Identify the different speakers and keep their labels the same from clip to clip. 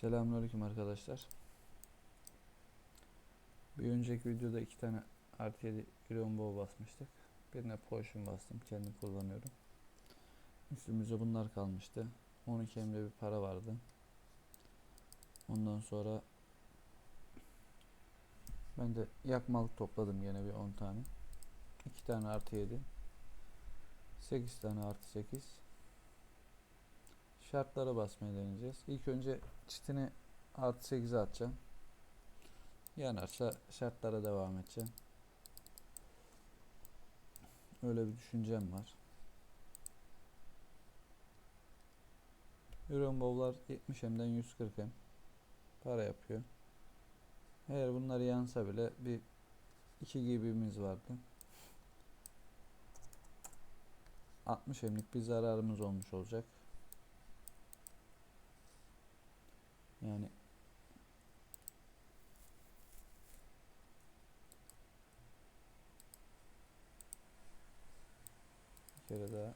Speaker 1: Selamünaleyküm arkadaşlar. Bir önceki videoda iki tane artı 7 iron bow basmıştık. Birine potion bastım. Kendim kullanıyorum. Üstümüzde bunlar kalmıştı. 12 emre bir para vardı. Ondan sonra ben de yakmalık topladım gene bir 10 tane. 2 tane artı 7. 8 tane artı 8. Şartlara basmayı deneyeceğiz. İlk önce çitini artı 8'e atacağım. Yanarsa şartlara devam edeceğim. Öyle bir düşüncem var. Euro bowlar 70 M'den 140 M para yapıyor. Eğer bunlar yansa bile bir 2 gibimiz vardı. 60 M'lik bir zararımız olmuş olacak. Yani bir kere daha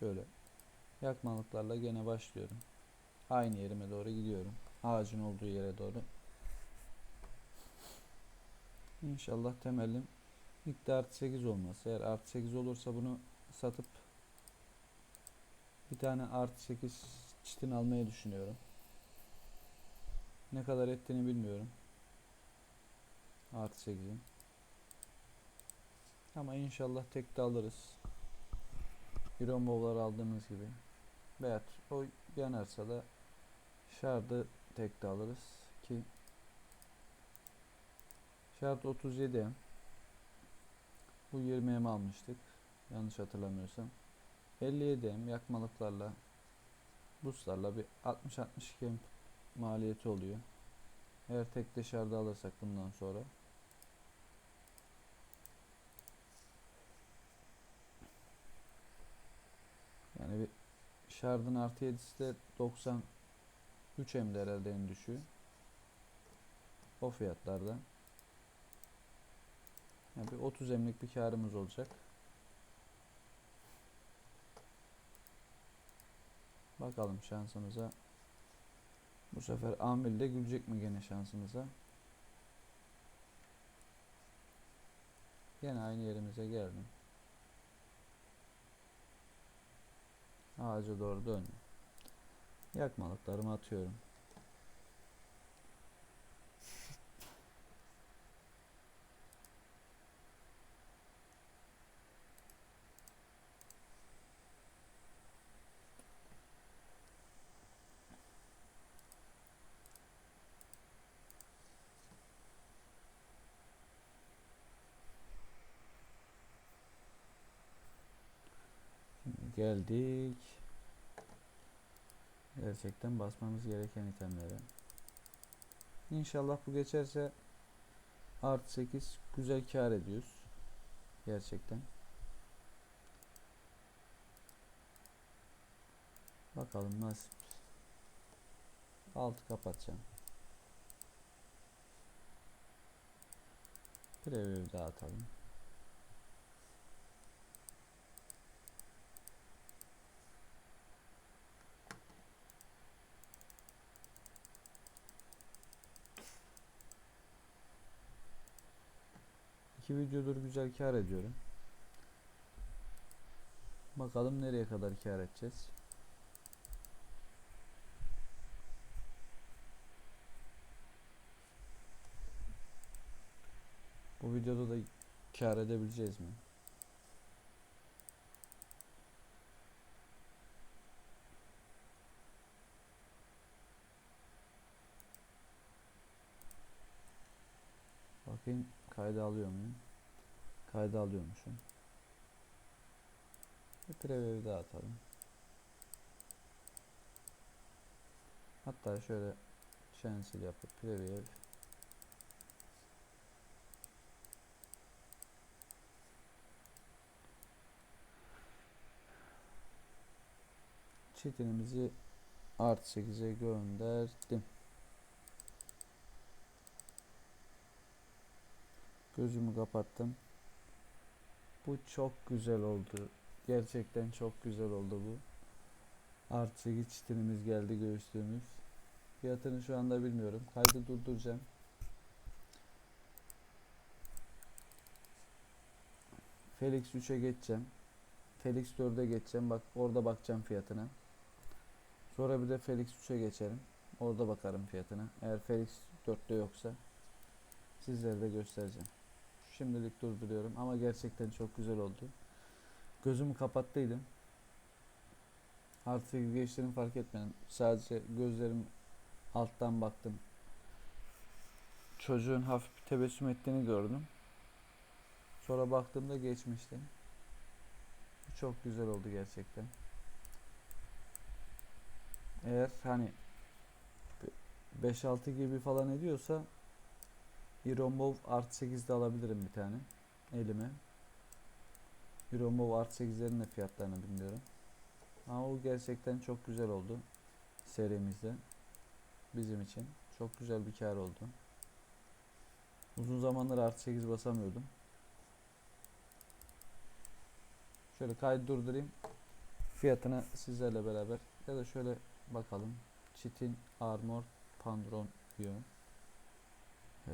Speaker 1: şöyle yakmalıklarla gene başlıyorum. Aynı yerime doğru gidiyorum. Ağacın olduğu yere doğru. İnşallah temelim İlk de artı 8 olmaz. Eğer artı 8 olursa bunu satıp bir tane artı 8 çitin almayı düşünüyorum. Ne kadar ettiğini bilmiyorum. Artı 8'in. Ama inşallah tek de alırız. Bowl'lar aldığımız gibi. Veyahut o yanarsa da şardı tek de alırız ki şart 37 M. Bu 20 M almıştık. Yanlış hatırlamıyorsam. 57 M yakmalıklarla buslarla bir 60-62 M maliyeti oluyor. Eğer tek dışarıda alırsak bundan sonra yani bir şardın artı 7'si de 93 M'de herhalde en düşüğü. O fiyatlarda. Yani bir 30 emlik bir karımız olacak. Bakalım şansımıza. Bu sefer Amil de gülecek mi gene şansımıza? Yine aynı yerimize geldim. Ağaca doğru döndüm. Yakmalıklarımı atıyorum. Geldik. Gerçekten basmamız gereken itemlere. İnşallah bu geçerse artı 8 güzel kar ediyoruz. Gerçekten. Bakalım nasip. Altı kapatacağım. Preview dağıtalım. İki videodur güzel kar ediyorum. Bakalım nereye kadar kar edeceğiz. Bu videoda da kar edebileceğiz mi? Bakayım kayda alıyor muyum? Kayda alıyormuşum. Bir preview daha atalım. Hatta şöyle cancel yapıp preview çetinimizi artı 8'e gönderdim. Gözümü kapattım. Bu çok güzel oldu. Gerçekten çok güzel oldu bu. Artı 8 çitinimiz geldi göğüslüğümüz. Fiyatını şu anda bilmiyorum. Kaydı durduracağım. Felix 3'e geçeceğim. Felix 4'e geçeceğim. Bak orada bakacağım fiyatına. Sonra bir de Felix 3'e geçerim. Orada bakarım fiyatına. Eğer Felix 4'te yoksa sizlere de göstereceğim. Şimdilik durduruyorum ama gerçekten çok güzel oldu. Gözümü kapattıydım. Artı 8 geçtiğini fark etmedim. Sadece gözlerim alttan baktım. Çocuğun hafif bir tebessüm ettiğini gördüm. Sonra baktığımda geçmişti. Çok güzel oldu gerçekten. Eğer hani 5-6 gibi falan ediyorsa Irombov artı 8 de alabilirim bir tane elime. Irombov artı 8'lerin de fiyatlarını bilmiyorum. Ama o gerçekten çok güzel oldu serimizde. Bizim için. Çok güzel bir kar oldu. Uzun zamandır artı 8 basamıyordum. Şöyle kaydı durdurayım. Fiyatına sizlerle beraber ya da şöyle bakalım. Çitin Armor Pandron diyor. Ee,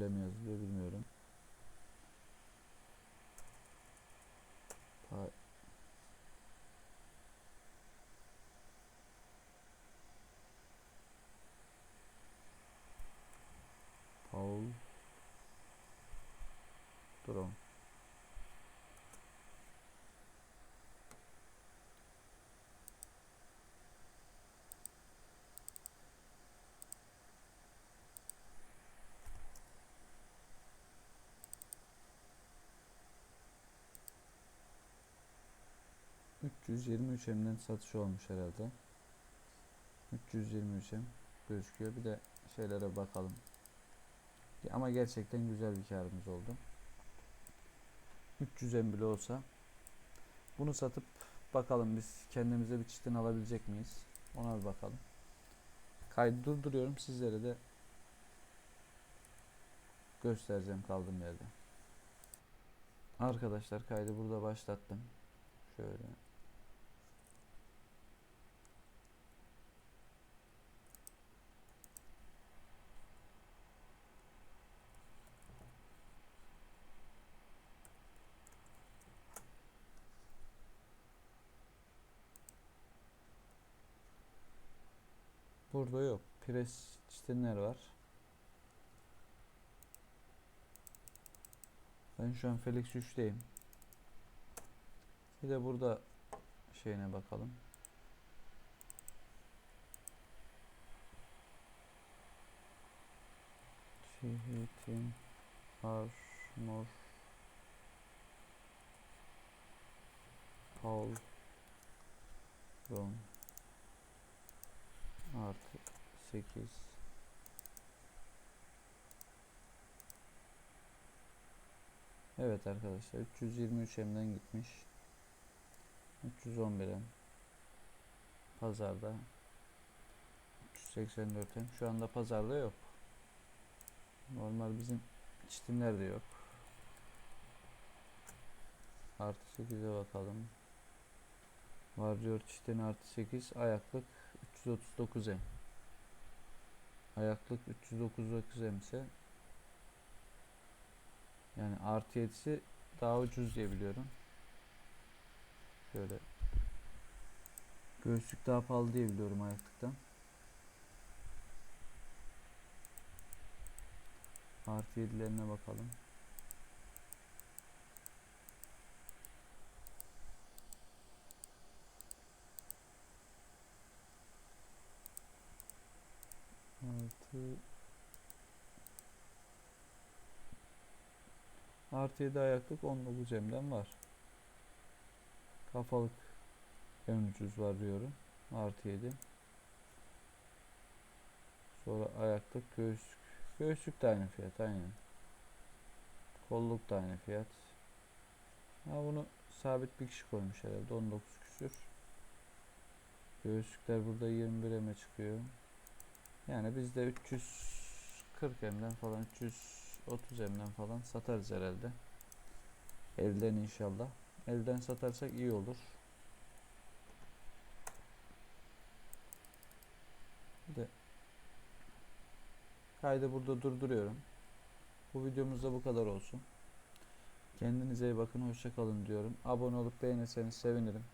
Speaker 1: Böyle mi yazılıyor bilmiyorum. Pa- Paul Drone ...323 M'den satış olmuş herhalde. 323 M gözüküyor. Bir de şeylere bakalım. Ama gerçekten güzel bir karımız oldu. 300 M bile olsa bunu satıp bakalım biz kendimize bir çitin alabilecek miyiz? Ona bir bakalım. Kaydı durduruyorum. Sizlere de göstereceğim kaldığım yerde. Arkadaşlar kaydı burada başlattım. Şöyle. Burada yok. Pres çitinler var. Ben şu an Felix 3'teyim. Bir de burada şeyine bakalım. Şihitin Armor Paul Ron artı 8 Evet arkadaşlar 323 M'den gitmiş. 311 M pazarda. 384 M şu anda pazarda yok. Normal bizim çitimler de yok. Artı 8'e bakalım. Varıyor çitin artı 8 ayaklık 339 M. Ayaklık 339 M ise yani artı 7'si daha ucuz diye biliyorum. Şöyle göğüslük daha pahalı diye biliyorum ayaklıktan. Artı 7'lerine bakalım. Artı Artı 7 ayaklık 19 M'den var. Kafalık en ucuz var diyorum. Artı 7. Sonra ayaklık göğüslük. Göğüslük de aynı fiyat aynen. Kolluk da aynı fiyat. Ha bunu sabit bir kişi koymuş herhalde 19 küsür. Göğüslükler burada 21 eme çıkıyor. Yani biz de 340 emden falan 330 emden falan satarız herhalde. Elden inşallah. Elden satarsak iyi olur. Bir de kaydı burada durduruyorum. Bu videomuz da bu kadar olsun. Kendinize iyi bakın. Hoşça kalın diyorum. Abone olup beğenirseniz sevinirim.